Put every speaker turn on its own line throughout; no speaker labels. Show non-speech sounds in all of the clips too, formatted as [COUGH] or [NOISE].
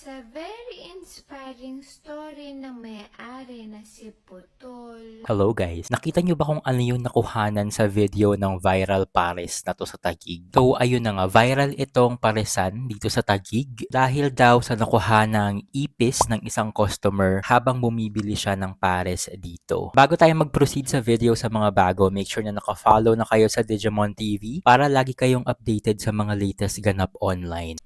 Sa very inspiring story ng may-ari na si Putol.
Hello guys, nakita nyo ba kung ano yung nakuhanan sa video ng viral pares na to sa Tagig? So ayun na nga, viral itong paresan dito sa Tagig dahil daw sa nakuhanang ipis ng isang customer habang bumibili siya ng pares dito. Bago tayo mag-proceed sa video sa mga bago, make sure na naka-follow na kayo sa Digimon TV para lagi kayong updated sa mga latest ganap online.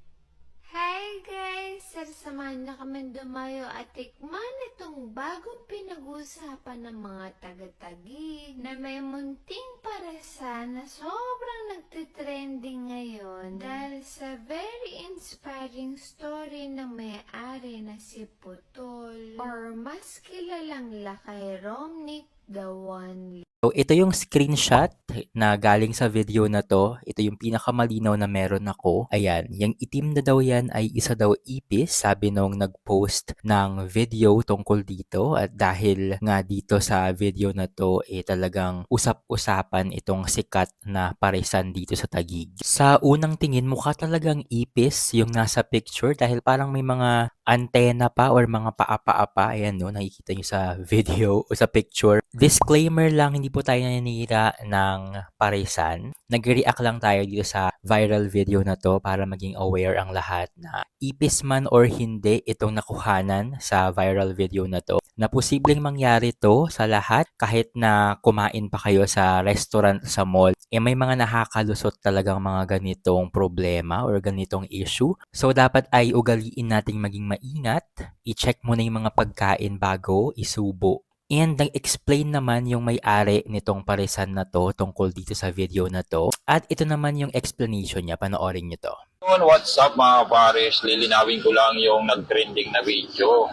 Samahan na kami dumayo at tikman itong bagong pinag-uusapan ng mga taga-tagi na may munting paresan na sobrang nagtitrending ngayon dahil sa very inspiring story ng may-ari na si Putol or mas kilalang lakay Romnick the One
So, ito yung screenshot na galing sa video na to. Ito yung pinakamalinaw na meron ako. Ayan, yung itim na daw yan ay isa daw ipis, sabi nung nag-post ng video tungkol dito. At dahil nga dito sa video na to, eh talagang usap-usapan itong sikat na parisan dito sa Tagig. Sa unang tingin, mukha talagang ipis yung nasa picture dahil parang may mga antena pa or mga paapa-apa. Ayan no, nakikita nyo sa [LAUGHS] video o sa picture. Disclaimer lang, hindi po tayo naninira ng parisan. Nag-react lang tayo dito sa viral video na to para maging aware ang lahat na ipis man or hindi itong nakuhanan sa viral video na to. Na posibleng mangyari to sa lahat kahit na kumain pa kayo sa restaurant sa mall. Eh may mga nakakalusot talagang mga ganitong problema or ganitong issue. So dapat ay ugaliin nating maging maingat. I-check mo na yung mga pagkain bago isubo. And nag-explain naman yung may-ari nitong parisan na to tungkol dito sa video na to. At ito naman yung explanation niya. Panoorin niyo to.
What's up mga pares? Lilinawin ko lang yung nag-trending na video.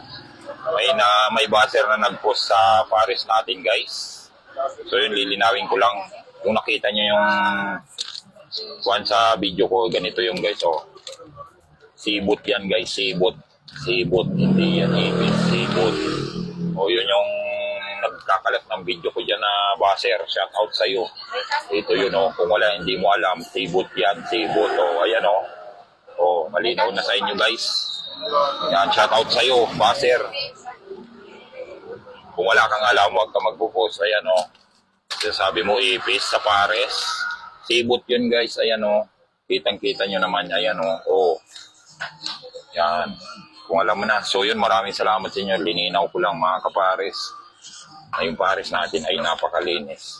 May na may buzzer na nag-post sa pares natin, guys. So yun, lilinawin ko lang. Kung nakita nyo yung kuhan sa video ko, ganito yung guys, oh. Sibot yan, guys, sibot. Sibot, hindi yan ibig, sibot. O yun yung nagkakalat ng video ko dyan na buzzer. Shout out sa'yo. Ito yun, oh. Kung wala, hindi mo alam, sibot yan, sibot. O, ayan, oh. Oh, malinaw na sa inyo guys. Yan, shout out sa iyo, Baser. Kung wala kang alam, huwag ka magpo-post. Ayan o. Oh. Sabi mo, ipis sa pares. Sibot yun guys. Ayan o. Oh. Kitang-kita nyo naman. Ayan o. Oh. oh. Yan. Kung alam mo na. So yun, maraming salamat sa inyo. Lininaw ko lang mga kapares. Na yung pares natin ay napakalinis.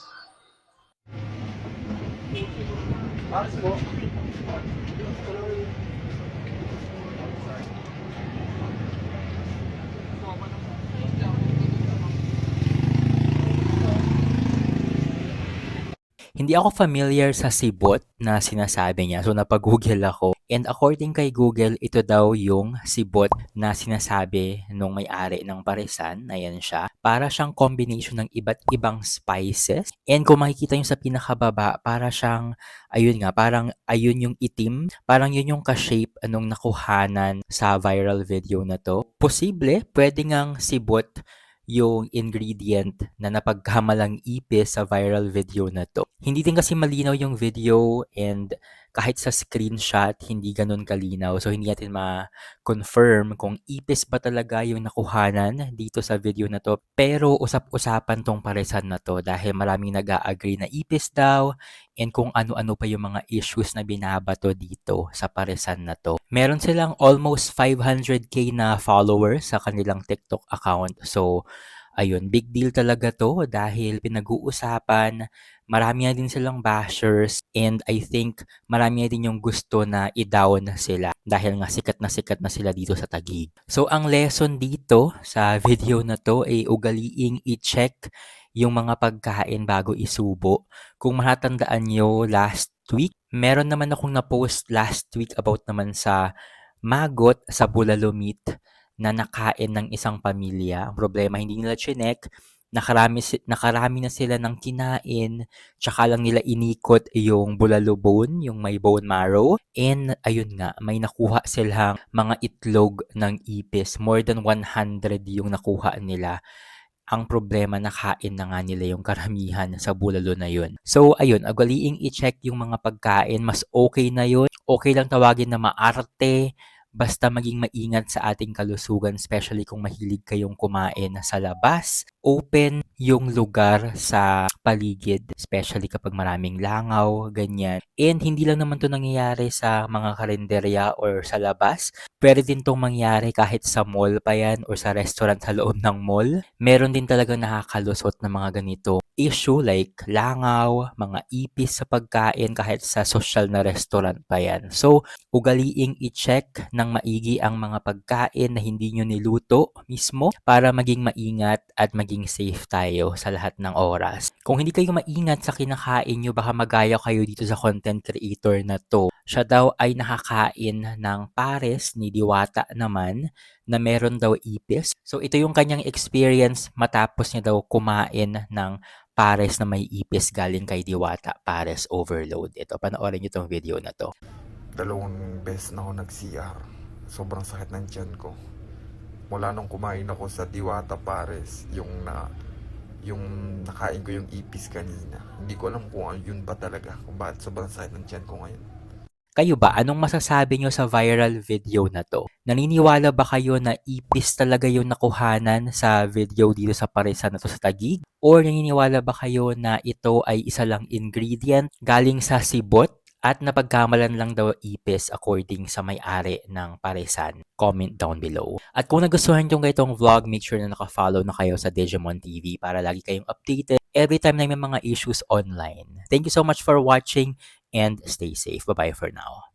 Hindi ako familiar sa sibot na sinasabi niya. So napag-google ako. And according kay Google, ito daw yung sibot na sinasabi nung may-ari ng parisan. Ayan siya. Para siyang combination ng iba't ibang spices. And kung makikita nyo sa pinakababa, para siyang, ayun nga, parang ayun yung itim. Parang yun yung ka-shape anong nakuhanan sa viral video na to. Posible, pwede ngang sibot yung ingredient na napagkamalang ipis sa viral video na to. Hindi din kasi malinaw yung video and kahit sa screenshot, hindi ganun kalinaw. So, hindi natin ma-confirm kung ipis ba talaga yung nakuhanan dito sa video na to. Pero, usap-usapan tong paresan na to dahil maraming nag agree na ipis daw and kung ano-ano pa yung mga issues na binabato dito sa paresan na to. Meron silang almost 500k na followers sa kanilang TikTok account. So, ayun, big deal talaga to dahil pinag-uusapan, marami na din silang bashers and I think marami na din yung gusto na i-down sila dahil nga sikat na sikat na sila dito sa Tagig. So ang lesson dito sa [LAUGHS] video na to ay ugaliing i-check yung mga pagkain bago isubo. Kung matatandaan nyo last week, meron naman akong na-post last week about naman sa magot sa bulalo meat na nakain ng isang pamilya. Ang problema, hindi nila chinek, nakarami, nakarami na sila ng kinain, tsaka lang nila inikot yung bulalo bone, yung may bone marrow. And ayun nga, may nakuha silang mga itlog ng ipis. More than 100 yung nakuha nila. Ang problema, nakain na nga nila yung karamihan sa bulalo na yun. So, ayun, agaliing i-check yung mga pagkain. Mas okay na yun. Okay lang tawagin na maarte, Basta maging maingat sa ating kalusugan, especially kung mahilig kayong kumain sa labas. Open yung lugar sa paligid, especially kapag maraming langaw, ganyan. And hindi lang naman to nangyayari sa mga karinderya or sa labas. Pwede din tong mangyari kahit sa mall pa yan or sa restaurant sa loob ng mall. Meron din talagang nakakalusot na mga ganito issue like langaw, mga ipis sa pagkain kahit sa social na restaurant pa yan. So, ugaliing i-check ng maigi ang mga pagkain na hindi nyo niluto mismo para maging maingat at maging safe tayo sa lahat ng oras. Kung hindi kayo maingat sa kinakain nyo, baka magaya kayo dito sa content creator na to. Siya daw ay nakakain ng pares ni Diwata naman na meron daw ipis. So ito yung kanyang experience matapos niya daw kumain ng pares na may ipis galing kay Diwata Pares Overload. Ito, panoorin niyo tong video na to.
dalawang beses na ako nag-CR. Sobrang sakit ng tiyan ko. Mula nung kumain ako sa Diwata Pares, yung na yung nakain ko yung ipis kanina. Hindi ko alam kung yun ba talaga, kung bakit sobrang sakit ng tiyan ko ngayon.
Kayo ba, anong masasabi nyo sa viral video na to? Naniniwala ba kayo na ipis talaga yung nakuhanan sa video dito sa parisan na to sa Tagig? Or naniniwala ba kayo na ito ay isa lang ingredient galing sa sibot at napagkamalan lang daw ipis according sa may-ari ng parisan? Comment down below. At kung nagustuhan nyo itong vlog, make sure na nakafollow na kayo sa Digimon TV para lagi kayong updated every time na may mga issues online. Thank you so much for watching and stay safe. Bye-bye for now.